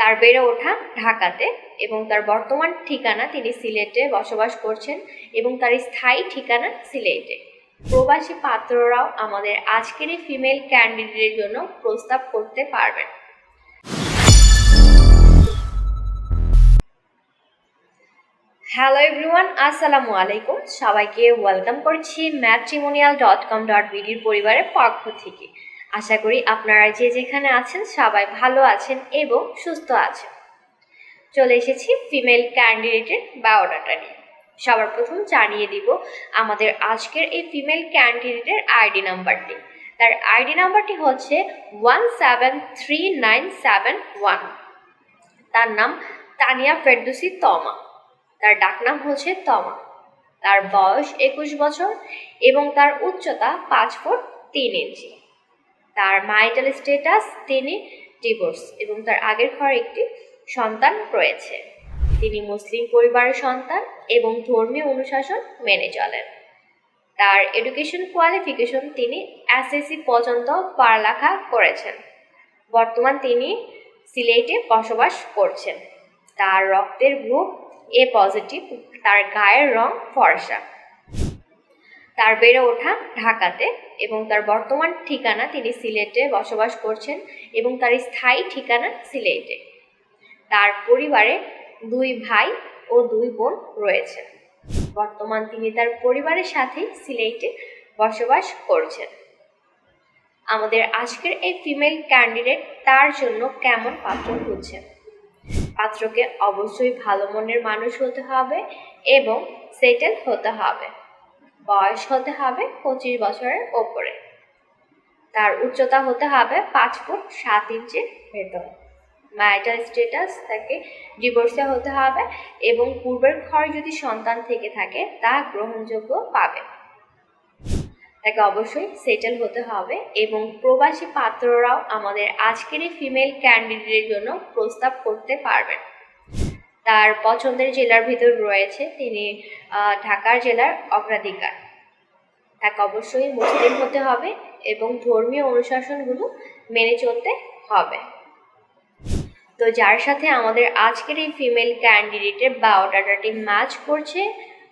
তার বেড়ে ওঠা ঢাকাতে এবং তার বর্তমান ঠিকানা তিনি সিলেটে বসবাস করছেন এবং তার স্থায়ী ঠিকানা সিলেটে। প্রবাসী পাত্ররাও আমাদের আজকের এই ফিমেল ক্যান্ডিডেটের জন্য প্রস্তাব করতে পারবেন। হ্যালো এভরিওয়ান আসসালামু আলাইকুম। সবাইকে ওয়েলকাম করছি ম্যাট্রিমোনিয়াল ডট কম ডট বিডির পরিবারের পক্ষ থেকে। আশা করি আপনারা যে যেখানে আছেন সবাই ভালো আছেন এবং সুস্থ আছেন। চলে এসেছি ফিমেল ক্যান্ডিডেটের বায়োডাটা নিয়ে। সবার প্রথম জানিয়ে দিব আমাদের আজকের এই ফিমেল ক্যান্ডিডেটের আইডি নাম্বারটি তার আইডি নাম্বারটি হচ্ছে one seven three nine seven one তার নাম তানিয়া ফেরদুসি তমা তার ডাকনাম হচ্ছে তমা তার বয়স একুশ বছর এবং তার উচ্চতা পাঁচ ফুট তিন ইঞ্চি। তার মাইটাল স্টেটাস তিনি ডিভোর্স এবং তার আগের ঘরে একটি সন্তান রয়েছে। তিনি মুসলিম পরিবারের সন্তান এবং ধর্মীয় অনুশাসন মেনে চলেন। তার এডুকেশন কোয়ালিফিকেশন তিনি এসএসসি পর্যন্ত পড়ালেখা করেছেন। বর্তমান তিনি সিলেটে বসবাস করছেন। তার রক্তের গ্রুপ এ পজিটিভ তার গায়ের রং ফর্সা। তার বেড়ে ওঠা ঢাকাতে এবং তার বর্তমান ঠিকানা তিনি সিলেটে বসবাস করছেন এবং তার স্থায়ী ঠিকানা সিলেটে। তার পরিবারে দুই ভাই ও দুই বোন রয়েছে বর্তমান তিনি তার পরিবারের সাথেই সিলেটে বসবাস করছেন। আমাদের আজকের এই ফিমেল ক্যান্ডিডেট তার জন্য কেমন পাত্র খুঁজছেন? পাত্রকে অবশ্যই ভালো মনের মানুষ হতে হবে এবং সেটেল হতে হবে। বয়স হতে হবে পঁচিশ বছরের ওপরে। তার উচ্চতা হতে হবে পাঁচ ফুট সাত ইঞ্চির ভেতর। ম্যারিটাল স্টেটাস তাকে ডিভোর্সে হতে হবে এবং পূর্বের ঘর যদি সন্তান থেকে থাকে, তা গ্রহণযোগ্য পাবে। তাকে অবশ্যই সেটেল হতে হবে এবং প্রবাসী পাত্ররাও আমাদের আজকের এই ফিমেল ক্যান্ডিডেটের জন্য প্রস্তাব করতে পারবেন। তার পছন্দের জেলার ভিতর রয়েছে তিনি ঢাকার জেলার অগ্রাধিকার। তাকে অবশ্যই মুসলিম হতে হবে এবং ধর্মীয় অনুশাসনগুলো মেনে চলতে হবে। তো যার সাথে আমাদের আজকের এই ফিমেল ক্যান্ডিডেটের বায়োডাটাটি ম্যাচ করছে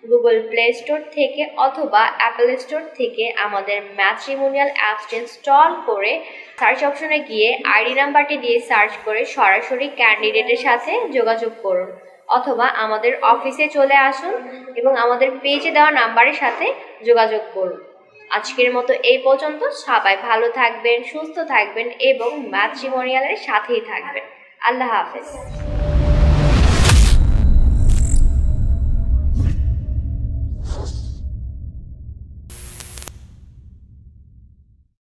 গুগল প্লে স্টোর থেকে অথবা অ্যাপেল স্টোর থেকে আমাদের ম্যাট্রিমোনিয়াল অ্যাপসটি ইনস্টল করে সার্চ অপশনে গিয়ে আইডি নাম্বারটি দিয়ে সার্চ করে সরাসরি ক্যান্ডিডেটের সাথে যোগাযোগ করুন অথবা আমাদের অফিসে চলে আসুন এবং আমাদের পেজে দেওয়া নাম্বারের সাথে যোগাযোগ করুন। আজকের মতো এই পর্যন্ত। সবাই ভালো থাকবেন, সুস্থ থাকবেন এবং ম্যাট্রিমোনিয়ালের সাথেই থাকবেন। আল্লাহ হাফেজ।